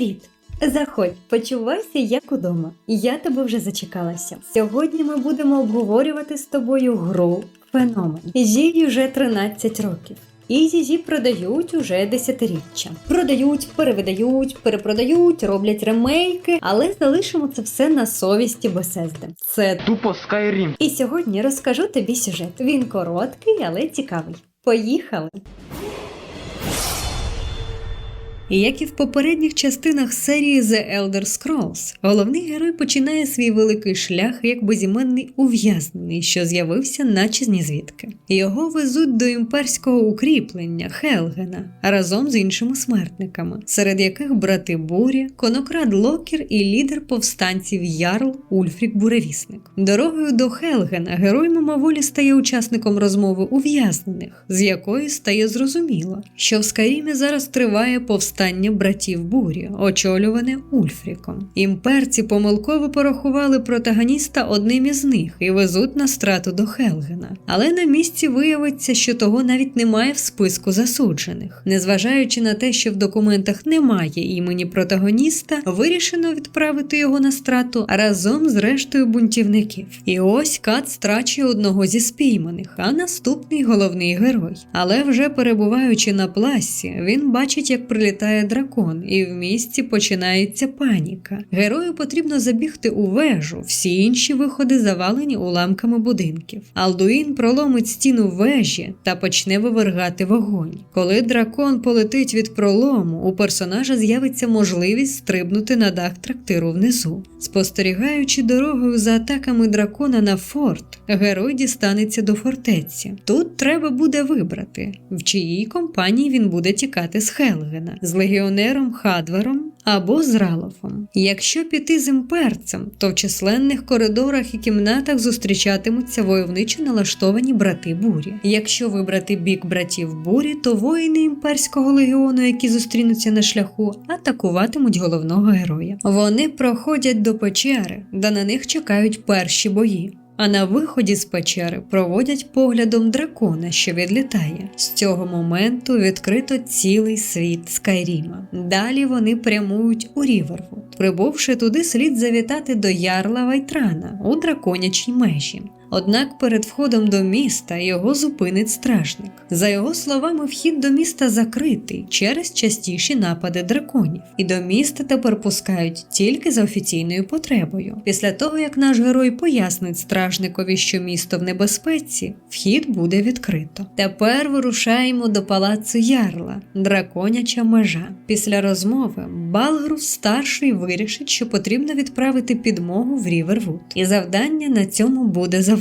Привіт! Заходь, почувайся як удома. Я тебе вже зачекалася. Сьогодні ми будемо обговорювати з тобою гру Феномен. Їй вже 13 років. І її продають уже десятиріччя. Продають, перевидають, перепродають, роблять ремейки, але залишимо це все на совісті Бесезди. Це Тупо Skyrim. і сьогодні розкажу тобі сюжет. Він короткий, але цікавий. Поїхали! Як і в попередніх частинах серії The Elder Scrolls, головний герой починає свій великий шлях як безіменний ув'язнений, що з'явився наче з нізвідки. Його везуть до імперського укріплення Хелгена разом з іншими смертниками, серед яких брати Бурі, конокрад Локер і лідер повстанців Ярл Ульфрік Буревісник. Дорогою до Хелгена герой мимоволі стає учасником розмови ув'язнених, з якої стає зрозуміло, що в Скарімі зараз триває повстання братів Бурі, очолюване Ульфріком. Імперці помилково порахували протагоніста одним із них і везуть на страту до Хелгена. Але на місці виявиться, що того навіть немає в списку засуджених. Незважаючи на те, що в документах немає імені протагоніста, вирішено відправити його на страту разом з рештою бунтівників. І ось Кат страчує одного зі спійманих, а наступний головний герой. Але вже перебуваючи на пласі, він бачить, як прилітає дракон, і в місті починається паніка. Герою потрібно забігти у вежу, всі інші виходи завалені уламками будинків. Алдуїн проломить стіну вежі та почне вивергати вогонь. Коли дракон полетить від пролому, у персонажа з'явиться можливість стрибнути на дах трактиру внизу. Спостерігаючи дорогою за атаками дракона на форт, герой дістанеться до фортеці. Тут треба буде вибрати, в чиїй компанії він буде тікати з Хелгена, легіонером Хадвером або з Ралофом. Якщо піти з імперцем, то в численних коридорах і кімнатах зустрічатимуться войовничо налаштовані брати бурі. Якщо вибрати бік братів бурі, то воїни імперського легіону, які зустрінуться на шляху, атакуватимуть головного героя. Вони проходять до печери, де на них чекають перші бої. А на виході з печери проводять поглядом дракона, що відлітає. З цього моменту відкрито цілий світ Скайріма. Далі вони прямують у Рівервуд. Прибувши туди, слід завітати до ярла Вайтрана у драконячій межі. Однак перед входом до міста його зупинить стражник. За його словами, вхід до міста закритий через частіші напади драконів, і до міста тепер пускають тільки за офіційною потребою. Після того, як наш герой пояснить стражникові, що місто в небезпеці, вхід буде відкрито. Тепер вирушаємо до палацу Ярла, драконяча межа. Після розмови Балгрув старший вирішить, що потрібно відправити підмогу в Рівервуд, і завдання на цьому буде завершено.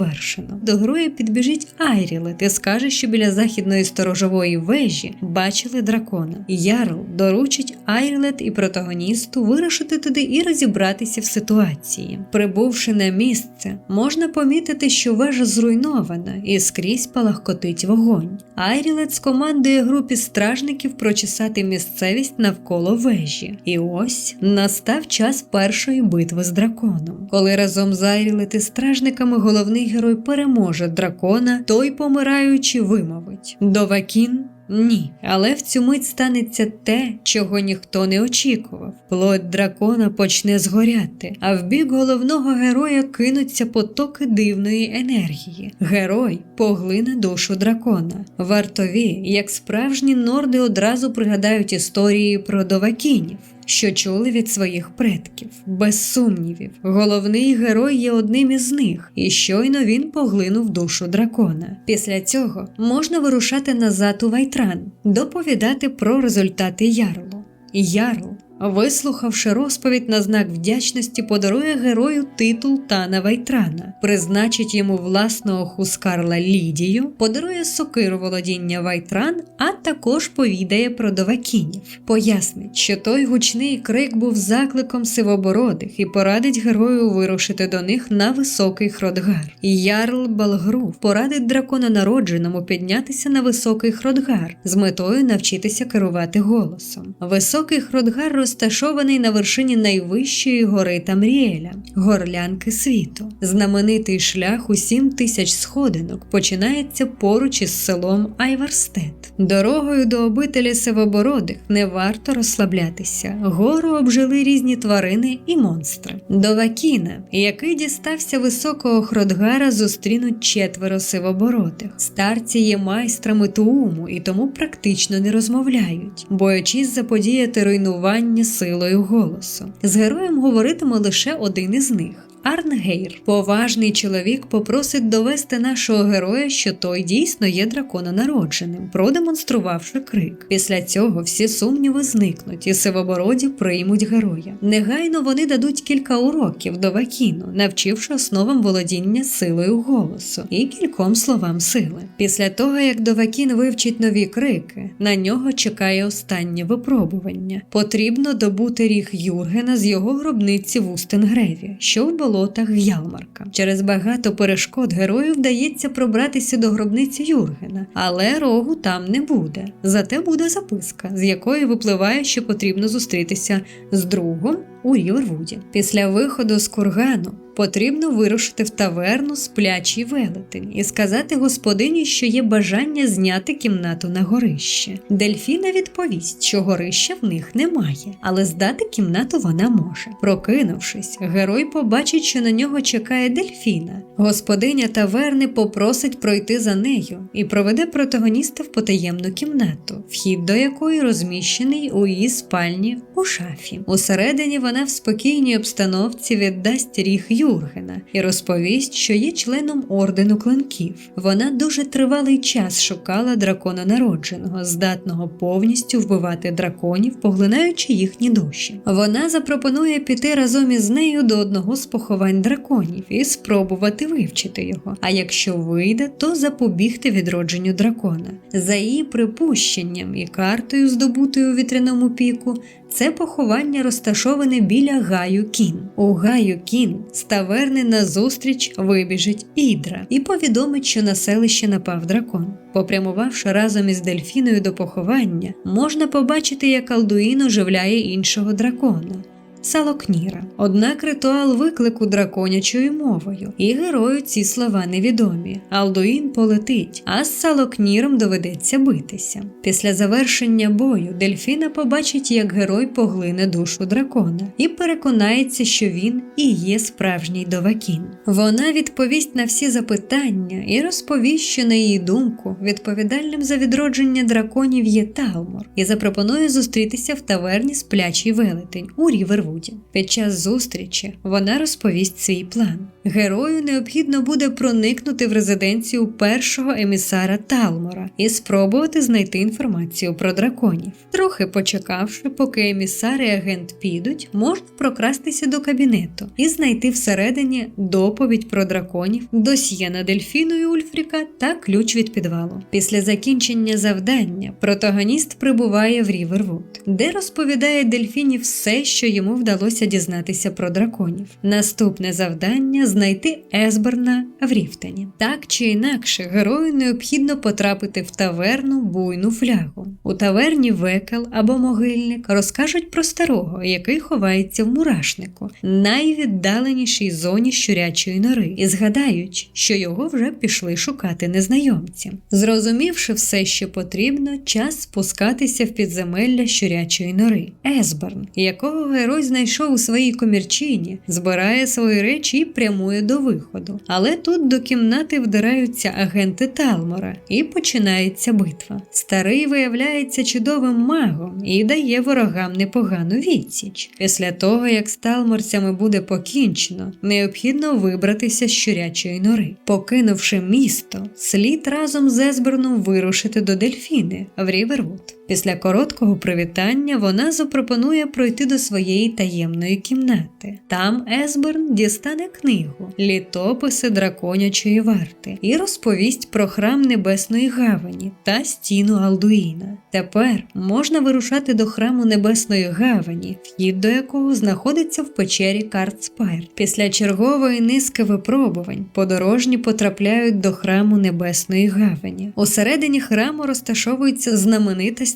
До героя підбіжить Айрілет і скаже, що біля західної сторожової вежі бачили дракона. Ярл доручить Айрілет і протагоністу вирушити туди і розібратися в ситуації. Прибувши на місце, можна помітити, що вежа зруйнована і скрізь палахкотить вогонь. Айрілет командує групі стражників прочесати місцевість навколо вежі. І ось настав час першої битви з драконом. Коли разом з Айрілет і стражниками головний герой переможе дракона, той помираючи вимовить Довакін. Ні, але в цю мить станеться те, чого ніхто не очікував. Плоть дракона почне згоряти, а в бік головного героя кинуться потоки дивної енергії. Герой поглине душу дракона. Вартові, як справжні норди, одразу пригадають історії про довакінів що чули від своїх предків. Без сумнівів, головний герой є одним із них, і щойно він поглинув душу дракона. Після цього можна вирушати назад у Вайтран, доповідати про результати ярлу. Ярл Вислухавши розповідь на знак вдячності, подарує герою титул Тана Вайтрана, призначить йому власного хускарла Лідію, подарує сокиру володіння Вайтран, а також повідає про довакінів. Пояснить, що той гучний крик був закликом сивобородих і порадить герою вирушити до них на високий Хродгар. Ярл Балгрув порадить дракона народженому піднятися на високий Хродгар з метою навчитися керувати голосом. Високий Хродгар розташований на вершині найвищої гори Тамріеля, горлянки світу. Знаменитий шлях у 7 тисяч сходинок починається поруч із селом Айварстет. Дорогою до обителі Севобородих не варто розслаблятися. Гору обжили різні тварини і монстри. До Вакіна, який дістався високого Хродгара, зустрінуть четверо сивобородих. Старці є майстрами тууму і тому практично не розмовляють, боячись заподіяти руйнування силою голосу. З героєм говоритиме лише один із них. Арнгейр, поважний чоловік, попросить довести нашого героя, що той дійсно є дракононародженим, продемонструвавши крик. Після цього всі сумніви зникнуть, і сивобороді приймуть героя. Негайно вони дадуть кілька уроків до Вакіну, навчивши основам володіння силою голосу і кільком словам сили. Після того, як Довакін вивчить нові крики, на нього чекає останнє випробування. Потрібно добути ріг Юргена з його гробниці в Устенгреві, що в болотах Ялмарка. Через багато перешкод герою вдається пробратися до гробниці Юргена, але рогу там не буде. Зате буде записка, з якої випливає, що потрібно зустрітися з другом у Рівервуді. Після виходу з кургану потрібно вирушити в таверну сплячий велетень і сказати господині, що є бажання зняти кімнату на горище. Дельфіна відповість, що горища в них немає, але здати кімнату вона може. Прокинувшись, герой побачить, що на нього чекає дельфіна. Господиня таверни попросить пройти за нею і проведе протагоніста в потаємну кімнату, вхід до якої розміщений у її спальні у шафі. Усередині вона в спокійній обстановці віддасть ріг Юргена і розповість, що є членом ордену клинків. Вона дуже тривалий час шукала дракона народженого, здатного повністю вбивати драконів, поглинаючи їхні душі. Вона запропонує піти разом із нею до одного з поховань драконів і спробувати вивчити його. А якщо вийде, то запобігти відродженню дракона. За її припущенням і картою, здобутою у вітряному піку, це поховання розташоване біля Гаю Кін. У Гаю Кін з таверни назустріч вибіжить Ідра і повідомить, що на селище напав дракон. Попрямувавши разом із дельфіною до поховання, можна побачити, як Алдуїн оживляє іншого дракона. Салокніра. Однак ритуал виклику драконячою мовою, і герою ці слова невідомі. Алдуїн полетить, а з Салокніром доведеться битися. Після завершення бою Дельфіна побачить, як герой поглине душу дракона, і переконається, що він і є справжній довакін. Вона відповість на всі запитання і розповість, що на її думку відповідальним за відродження драконів є Талмор, і запропонує зустрітися в таверні сплячий велетень у Рівервуді. Під час зустрічі вона розповість свій план. Герою необхідно буде проникнути в резиденцію першого емісара Талмора і спробувати знайти інформацію про драконів. Трохи почекавши, поки емісар і агент підуть, можна прокрастися до кабінету і знайти всередині доповідь про драконів, досьє на дельфіну Ульфріка та ключ від підвалу. Після закінчення завдання протагоніст прибуває в Рівервуд, де розповідає дельфіні все, що йому вдалося дізнатися про драконів. Наступне завдання знайти Есберна в Ріфтені. Так чи інакше, герою необхідно потрапити в таверну буйну флягу. У таверні векел або могильник розкажуть про старого, який ховається в мурашнику, найвіддаленішій зоні щурячої нори, і згадають, що його вже пішли шукати незнайомці. Зрозумівши все, що потрібно, час спускатися в підземелля щурячої нори. Есберн, якого герой знайшов у своїй комірчині, збирає свої речі і прямує до виходу. Але тут до кімнати вдираються агенти Талмора, і починається битва. Старий виявляється чудовим магом і дає ворогам непогану відсіч. Після того, як з талморцями буде покінчено, необхідно вибратися з щурячої нори. Покинувши місто, слід разом з Есберном вирушити до Дельфіни в Рівервуд. Після короткого привітання вона запропонує пройти до своєї таємної кімнати. Там Есберн дістане книгу Літописи драконячої варти і розповість про храм Небесної Гавані та стіну Алдуїна. Тепер можна вирушати до храму Небесної Гавані, вхід до якого знаходиться в печері Картспайр. Після чергової низки випробувань подорожні потрапляють до храму Небесної Гавані. Усередині храму розташовується розташовуються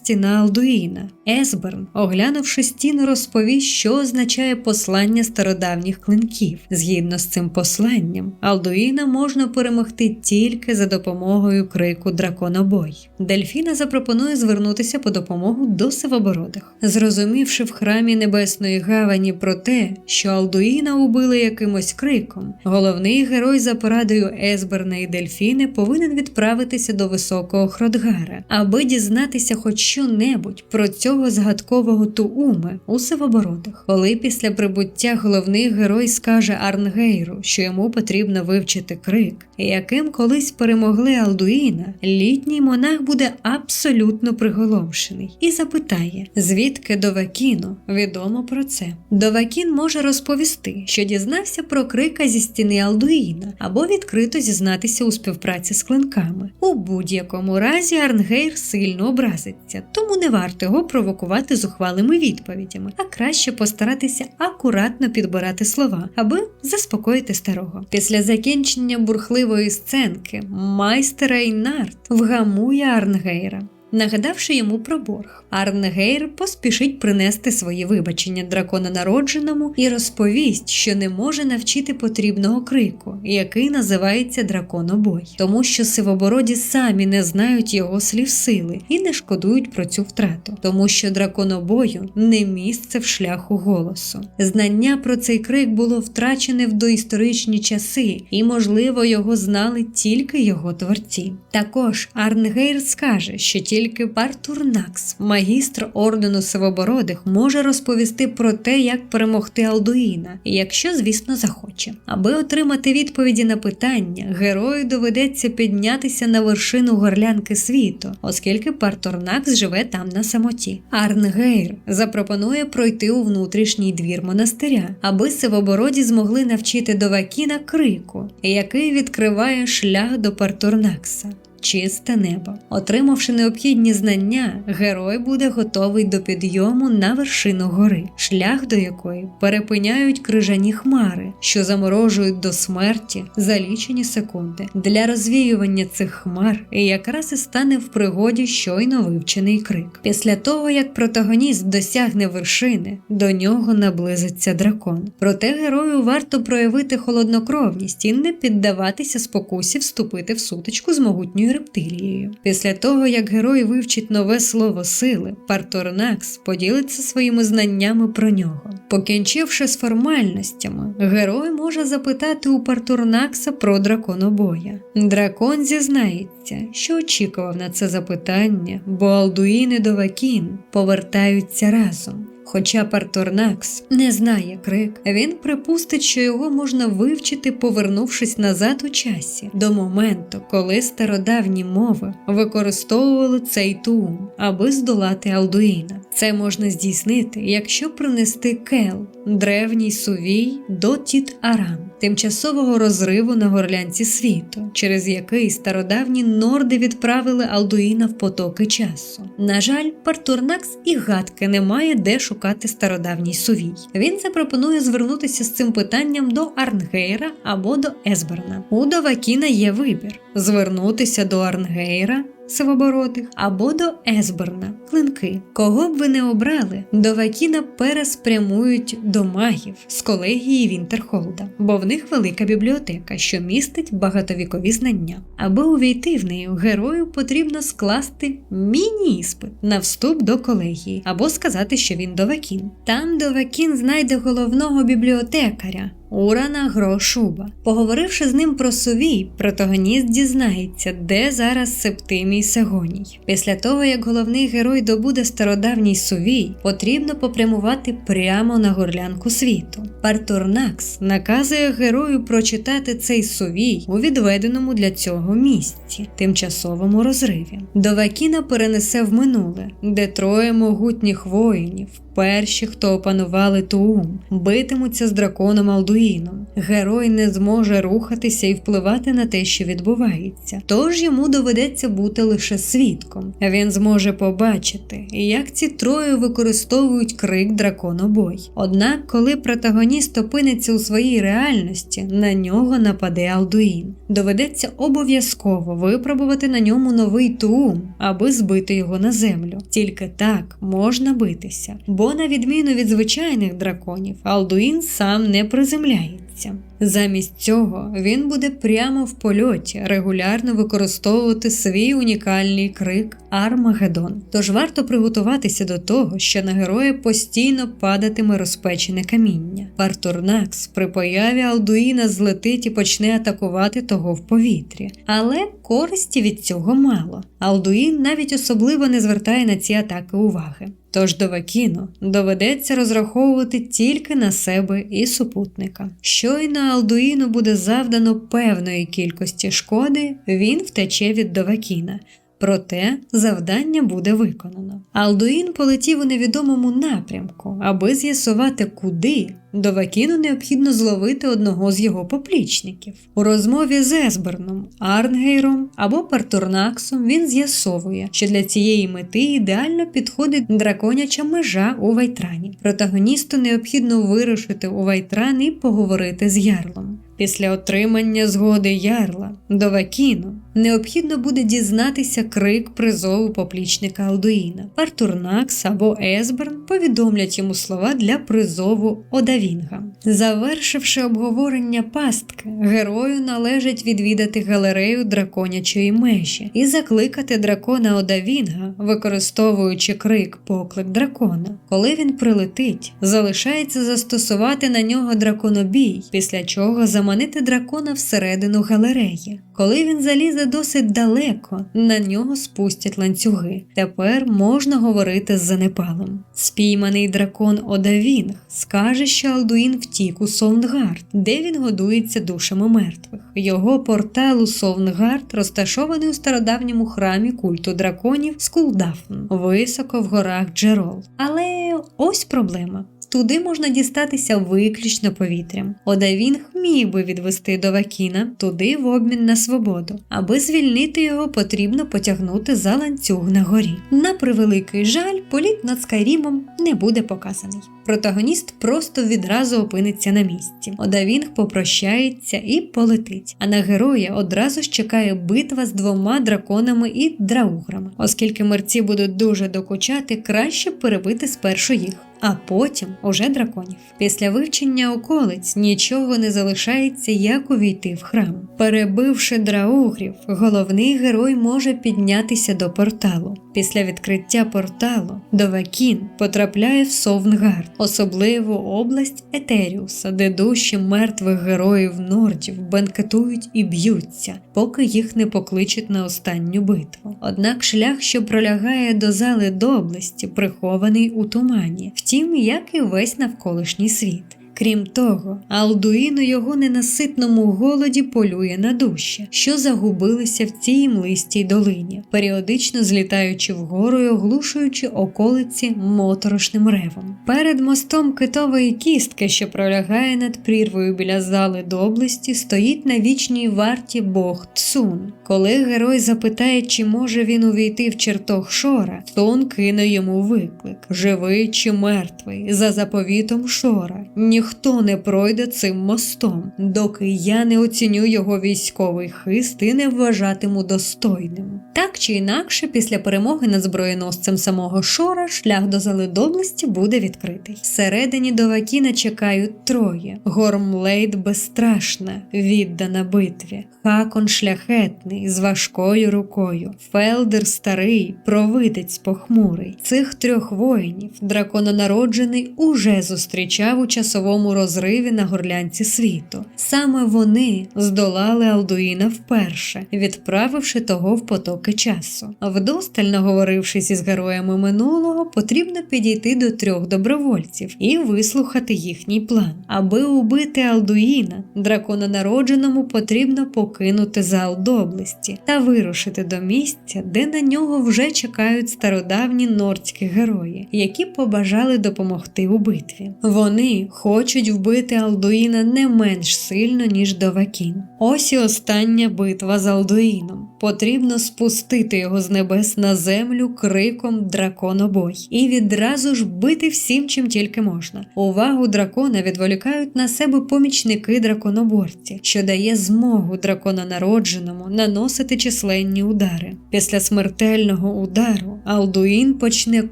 знаменитості стіна Алдуїна. Есберн, оглянувши стіну, розповість, що означає послання стародавніх клинків. Згідно з цим посланням, Алдуїна можна перемогти тільки за допомогою крику драконобой. Дельфіна запропонує звернутися по допомогу до сивобородих. Зрозумівши в храмі Небесної Гавані про те, що Алдуїна убили якимось криком, головний герой за порадою Есберна і Дельфіни повинен відправитися до високого Хродгара, аби дізнатися хоч що-небудь про цього згадкового Тууми у сивобородих. Коли після прибуття головний герой скаже Арнгейру, що йому потрібно вивчити крик, яким колись перемогли Алдуїна, літній монах буде абсолютно приголомшений і запитає, звідки Довакіну відомо про це. Довакін може розповісти, що дізнався про крика зі стіни Алдуїна або відкрито зізнатися у співпраці з клинками. У будь-якому разі Арнгейр сильно образиться, тому не варто його провокувати зухвалими відповідями, а краще постаратися акуратно підбирати слова, аби заспокоїти старого. Після закінчення бурхливої сценки майстер Ейнард вгамує Арнгейра. Нагадавши йому про борг, Арнгейр поспішить принести свої вибачення дракона народженому і розповість, що не може навчити потрібного крику, який називається драконобой, тому що сивобороді самі не знають його слів сили і не шкодують про цю втрату, тому що драконобою не місце в шляху голосу. Знання про цей крик було втрачене в доісторичні часи, і, можливо, його знали тільки його творці. Також Арнгейр скаже, що тільки тільки Партурнакс, магістр ордену Сивобородих, може розповісти про те, як перемогти Алдуїна, якщо, звісно, захоче. Аби отримати відповіді на питання, герою доведеться піднятися на вершину горлянки світу, оскільки Партурнакс живе там на самоті. Арнгейр запропонує пройти у внутрішній двір монастиря, аби сивобороді змогли навчити Довакіна крику, який відкриває шлях до Партурнакса чисте небо. Отримавши необхідні знання, герой буде готовий до підйому на вершину гори, шлях до якої перепиняють крижані хмари, що заморожують до смерті за лічені секунди. Для розвіювання цих хмар якраз і стане в пригоді щойно вивчений крик. Після того, як протагоніст досягне вершини, до нього наблизиться дракон. Проте герою варто проявити холоднокровність і не піддаватися спокусі вступити в сутичку з могутньою рептилією. Після того, як герой вивчить нове слово сили, Парторнакс поділиться своїми знаннями про нього. Покінчивши з формальностями, герой може запитати у Парторнакса про драконобоя. Дракон зізнається, що очікував на це запитання, бо Алдуїн і Довакін повертаються разом. Хоча Парторнакс не знає крик, він припустить, що його можна вивчити, повернувшись назад у часі, до моменту, коли стародавні мови використовували цей тум, аби здолати Алдуїна. Це можна здійснити, якщо принести кел, древній сувій до Тіт Аран, тимчасового розриву на горлянці світу, через який стародавні норди відправили Алдуїна в потоки часу. На жаль, Партурнакс і гадки не має де шукати стародавній сувій. Він запропонує звернутися з цим питанням до Арнгейра або до Есберна. У Довакіна є вибір: звернутися до Арнгейра сивобородих або до Есберна клинки. Кого б ви не обрали, до Вакіна переспрямують до магів з колегії Вінтерхолда, бо в них велика бібліотека, що містить багатовікові знання. Аби увійти в неї, герою потрібно скласти міні-іспит на вступ до колегії або сказати, що він Довакін. Там Довакін знайде головного бібліотекаря. Урана Грошуба. Поговоривши з ним про сувій, протагоніст дізнається, де зараз Септимій Сегоній. Після того, як головний герой добуде стародавній сувій, потрібно попрямувати прямо на горлянку світу. Партурнакс наказує герою прочитати цей сувій у відведеному для цього місці, тимчасовому розриві. Довакіна перенесе в минуле, де троє могутніх воїнів перші, хто опанували Туум, битимуться з драконом Алдуїном. Герой не зможе рухатися і впливати на те, що відбувається. Тож йому доведеться бути лише свідком. Він зможе побачити, як ці троє використовують крик драконобой. Однак, коли протагоніст опиниться у своїй реальності, на нього нападе Алдуїн. Доведеться обов'язково випробувати на ньому новий туум, аби збити його на землю. Тільки так можна битися. Бо, на відміну від звичайних драконів, Алдуїн сам не приземляється. Замість цього він буде прямо в польоті регулярно використовувати свій унікальний крик Армагеддон. Тож варто приготуватися до того, що на героя постійно падатиме розпечене каміння. Партурнакс при появі Алдуїна злетить і почне атакувати того в повітрі, але користі від цього мало. Алдуїн навіть особливо не звертає на ці атаки уваги. Тож до Вакіно доведеться розраховувати тільки на себе і супутника. Щойно Алдуїну буде завдано певної кількості шкоди, він втече від Довакіна. Проте завдання буде виконано. Алдуїн полетів у невідомому напрямку, аби з'ясувати, куди до Вакіну необхідно зловити одного з його поплічників. У розмові з Есберном, Арнгейром або Партурнаксом він з'ясовує, що для цієї мети ідеально підходить драконяча межа у Вайтрані. Протагоністу необхідно вирушити у Вайтран і поговорити з ярлом. Після отримання згоди ярла до Вакіну необхідно буде дізнатися крик призову поплічника Алдуїна. Партурнакс або Есберн повідомлять йому слова для призову Одавінга. Завершивши обговорення пастки, герою належить відвідати галерею драконячої межі і закликати дракона Одавінга, використовуючи крик поклик дракона. Коли він прилетить, залишається застосувати на нього драконобій, після чого заманити дракона всередину галереї. Коли він залізе досить далеко, на нього спустять ланцюги. Тепер можна говорити з занепалом. Спійманий дракон Одавінг скаже, що Алдуїн втік у Совнгард, де він годується душами мертвих. Його портал у Совнгард розташований у стародавньому храмі культу драконів Скулдафн, високо в горах Джерол. Але ось проблема. Туди можна дістатися виключно повітрям. Одавінг міг би відвести до Вакіна туди в обмін на свободу. Аби звільнити його, потрібно потягнути за ланцюг на горі. На превеликий жаль, політ над Скайрімом не буде показаний. Протагоніст просто відразу опиниться на місці. Одавінг попрощається і полетить. А на героя одразу ж чекає битва з двома драконами і драуграми. Оскільки мерці будуть дуже докучати, краще перебити спершу їх а потім уже драконів. Після вивчення околиць нічого не залишається, як увійти в храм. Перебивши драугрів, головний герой може піднятися до порталу. Після відкриття порталу Довакін потрапляє в Совнгард, особливу область Етеріуса, де душі мертвих героїв нордів бенкетують і б'ються, поки їх не покличуть на останню битву. Однак шлях, що пролягає до зали доблесті, прихований у тумані втім, як і весь навколишній світ. Крім того, Алдуїн у його ненаситному голоді полює на душі, що загубилися в цій млистій долині, періодично злітаючи вгору і оглушуючи околиці моторошним ревом. Перед мостом китової кістки, що пролягає над прірвою біля зали доблесті, стоїть на вічній варті Бог Цун. Коли герой запитає, чи може він увійти в чертог Шора, Цун кине йому виклик: живий чи мертвий, за заповітом Шора. Ніхто не пройде цим мостом, доки я не оціню його військовий хист і не вважатиму достойним. Так чи інакше, після перемоги над зброєносцем самого Шора шлях до Заледоблесті буде відкритий. Всередині до Вакіна чекають троє: Гормлейд безстрашна, віддана битві, Хакон шляхетний з важкою рукою, Фелдер старий, провидець похмурий. Цих трьох воїнів дракононароджений уже зустрічав у часовому черговому розриві на горлянці світу. Саме вони здолали Алдуїна вперше, відправивши того в потоки часу. Вдосталь наговорившись із героями минулого, потрібно підійти до трьох добровольців і вислухати їхній план. Аби убити Алдуїна, дракононародженому потрібно покинути зал доблесті та вирушити до місця, де на нього вже чекають стародавні нордські герої, які побажали допомогти у битві. Вони хочуть вбити Алдуїна не менш сильно, ніж Довакін. Ось і остання битва з Алдуїном. Потрібно спустити його з небес на землю криком драконобой і відразу ж бити всім, чим тільки можна. Увагу дракона відволікають на себе помічники драконоборці, що дає змогу дракононародженому наносити численні удари. Після смертельного удару Алдуїн почне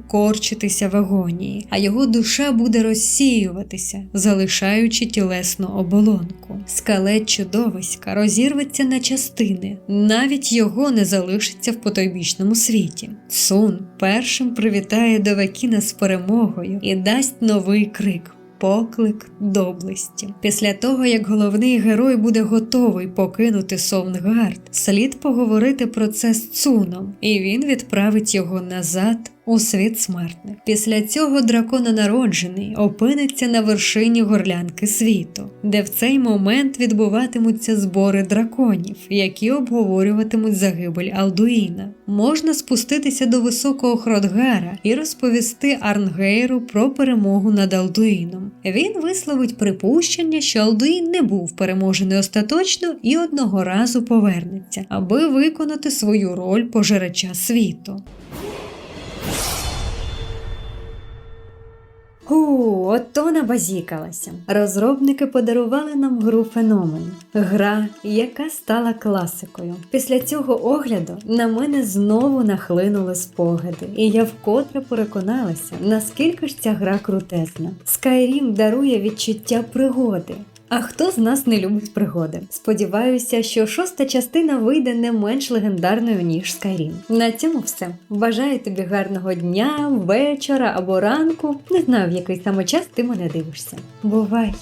корчитися в агонії, а його душа буде розсіюватися, залишаючи тілесну оболонку. Скелет чудовиська розірветься на частини, навіть його не залишиться в потойбічному світі. Цун першим привітає Довакіна з перемогою і дасть новий крик. Поклик доблесті. Після того, як головний герой буде готовий покинути Совнгард, слід поговорити про це з Цуном, і він відправить його назад у світ смертних. Після цього дракононароджений опиниться на вершині горлянки світу, де в цей момент відбуватимуться збори драконів, які обговорюватимуть загибель Алдуїна. Можна спуститися до високого Хродгара і розповісти Арнгейру про перемогу над Алдуїном. Він висловить припущення, що Алдуїн не був переможений остаточно і одного разу повернеться, аби виконати свою роль пожирача світу. Ху, ото набазікалася. Розробники подарували нам гру феномен. Гра, яка стала класикою. Після цього огляду на мене знову нахлинули спогади, і я вкотре переконалася, наскільки ж ця гра крутезна. Skyrim дарує відчуття пригоди. А хто з нас не любить пригоди? Сподіваюся, що шоста частина вийде не менш легендарною, ніж Skyrim. На цьому все. Бажаю тобі гарного дня, вечора або ранку. Не знаю, в який саме час ти мене дивишся. Бувай!